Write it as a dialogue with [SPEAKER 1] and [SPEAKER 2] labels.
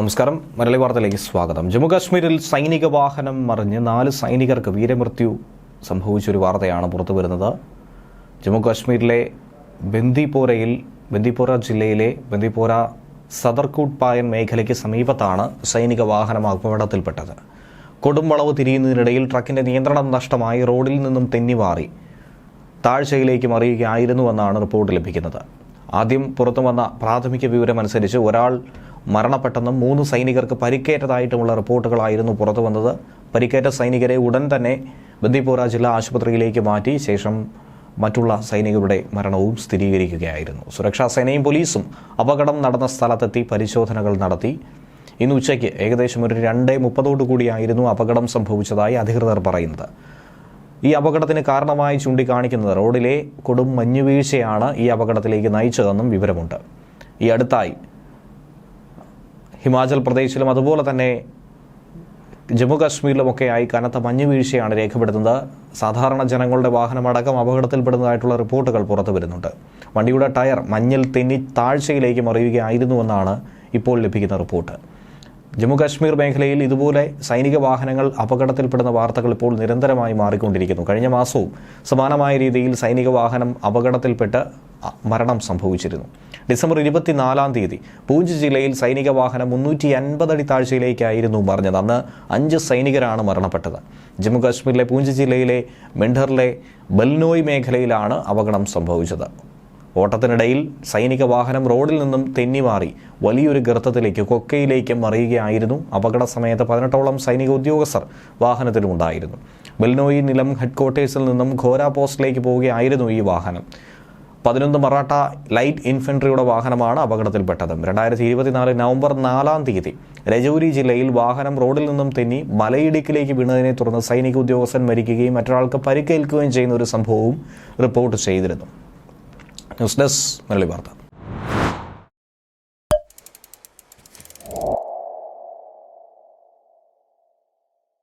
[SPEAKER 1] നമസ്കാരം. മലയാളി വാർത്തയിലേക്ക് സ്വാഗതം. ജമ്മു കാശ്മീരിൽ സൈനിക വാഹനം മറിഞ്ഞ് നാല് സൈനികർക്ക് വീരമൃത്യു സംഭവിച്ചൊരു വാർത്തയാണ് പുറത്തു വരുന്നത്. ജമ്മു കാശ്മീരിലെ ബന്ദിപ്പോരയിൽ ബന്ദിപ്പോര ജില്ലയിലെ ബന്ദിപ്പോര സദർകൂട്ട് പായൻ മേഖലയ്ക്ക് സമീപത്താണ് സൈനിക വാഹനം അപകടത്തിൽപ്പെട്ടത്. കൊടുംവളവ് തിരിയുന്നതിനിടയിൽ ട്രക്കിന്റെ നിയന്ത്രണം നഷ്ടമായി റോഡിൽ നിന്നും തെന്നിമാറി. താഴ്ചയിലേക്ക് മറിയുകയായിരുന്നുവെന്നാണ് റിപ്പോർട്ട് ലഭിക്കുന്നത്. ആദ്യം പുറത്തു വന്ന പ്രാഥമിക വിവരമനുസരിച്ച് ഒരാൾ മരണപ്പെട്ടെന്നും മൂന്ന് സൈനികർക്ക് പരിക്കേറ്റതായിട്ടുമുള്ള റിപ്പോർട്ടുകളായിരുന്നു പുറത്തു വന്നത്. പരിക്കേറ്റ സൈനികരെ ഉടൻ തന്നെ ബന്ദിപ്പോര ജില്ലാ ആശുപത്രിയിലേക്ക് മാറ്റി. ശേഷം മറ്റുള്ള സൈനികരുടെ മരണവും സ്ഥിരീകരിക്കുകയായിരുന്നു. സുരക്ഷാ സേനയും പോലീസും അപകടം നടന്ന സ്ഥലത്തെത്തി പരിശോധനകൾ നടത്തി. ഇന്ന് ഉച്ചയ്ക്ക് ഏകദേശം ഒരു രണ്ട് മുപ്പതോടുകൂടിയായിരുന്നു അപകടം സംഭവിച്ചതായി അധികൃതർ പറയുന്നത്. ഈ അപകടത്തിന് കാരണമായി ചൂണ്ടിക്കാണിക്കുന്നത് റോഡിലെ കൊടും മഞ്ഞുവീഴ്ചയാണ് ഈ അപകടത്തിലേക്ക് നയിച്ചതെന്നും വിവരമുണ്ട്. ഈ അടുത്തായി ഹിമാചൽ പ്രദേശിലും അതുപോലെ തന്നെ ജമ്മു കാശ്മീരിലുമൊക്കെയായി കനത്ത മഞ്ഞുവീഴ്ചയാണ് രേഖപ്പെടുത്തുന്നത്. സാധാരണ ജനങ്ങളുടെ വാഹനമടക്കം അപകടത്തിൽപ്പെടുന്നതായിട്ടുള്ള റിപ്പോർട്ടുകൾ പുറത്തു വരുന്നുണ്ട്. വണ്ടിയുടെ ടയർ മഞ്ഞിൽ തെന്നി താഴ്ചയിലേക്ക് മറിയുകയായിരുന്നുവെന്നാണ് ഇപ്പോൾ ലഭിക്കുന്ന റിപ്പോർട്ട്. ജമ്മു കാശ്മീർ മേഖലയിൽ ഇതുപോലെ സൈനിക വാഹനങ്ങൾ അപകടത്തിൽപ്പെടുന്ന വാർത്തകൾ ഇപ്പോൾ നിരന്തരമായി മാറിക്കൊണ്ടിരിക്കുന്നു. കഴിഞ്ഞ മാസവും സമാനമായ രീതിയിൽ സൈനിക വാഹനം അപകടത്തിൽപ്പെട്ട് മരണം സംഭവിച്ചിരുന്നു. ഡിസംബർ ഇരുപത്തിനാലാം തീയതി പൂഞ്ച് ജില്ലയിൽ സൈനിക വാഹനം മുന്നൂറ്റി അടി താഴ്ചയിലേക്കായിരുന്നു മറിഞ്ഞത്. അന്ന് അഞ്ച് സൈനികരാണ് മരണപ്പെട്ടത്. ജമ്മു കാശ്മീരിലെ പൂഞ്ച് ജില്ലയിലെ മെൻഡറിലെ ബൽനോയ് മേഖലയിലാണ് അപകടം സംഭവിച്ചത്. ഓട്ടത്തിനിടയിൽ സൈനിക വാഹനം റോഡിൽ നിന്നും തെന്നിമാറി വലിയൊരു ഗർത്തത്തിലേക്ക് കൊക്കയിലേക്ക് മറിയുകയായിരുന്നു. അപകട സമയത്ത് പതിനെട്ടോളം സൈനിക ഉദ്യോഗസ്ഥർ വാഹനത്തിലുണ്ടായിരുന്നു ബെൽനോയി നിലം ഹെഡ്ക്വാർട്ടേഴ്സിൽ നിന്നും ഘോര പോസ്റ്റിലേക്ക് പോവുകയായിരുന്നു ഈ വാഹനം. പതിനൊന്ന് മറാഠ ലൈറ്റ് ഇൻഫൻട്രിയുടെ വാഹനമാണ് അപകടത്തിൽപ്പെട്ടത്. രണ്ടായിരത്തി ഇരുപത്തിനാല് നവംബർ നാലാം തീയതി രജൌരി ജില്ലയിൽ വാഹനം റോഡിൽ നിന്നും തെന്നി മലയിടുക്കിലേക്ക് വീണതിനെ തുടർന്ന് സൈനിക ഉദ്യോഗസ്ഥൻ മരിക്കുകയും മറ്റൊരാൾക്ക് പരിക്കേൽക്കുകയും ചെയ്യുന്ന ഒരു സംഭവവും റിപ്പോർട്ട് ചെയ്തിരുന്നു. ന്യൂസ് ഡെസ്ക് മലയാളി വാർത്ത.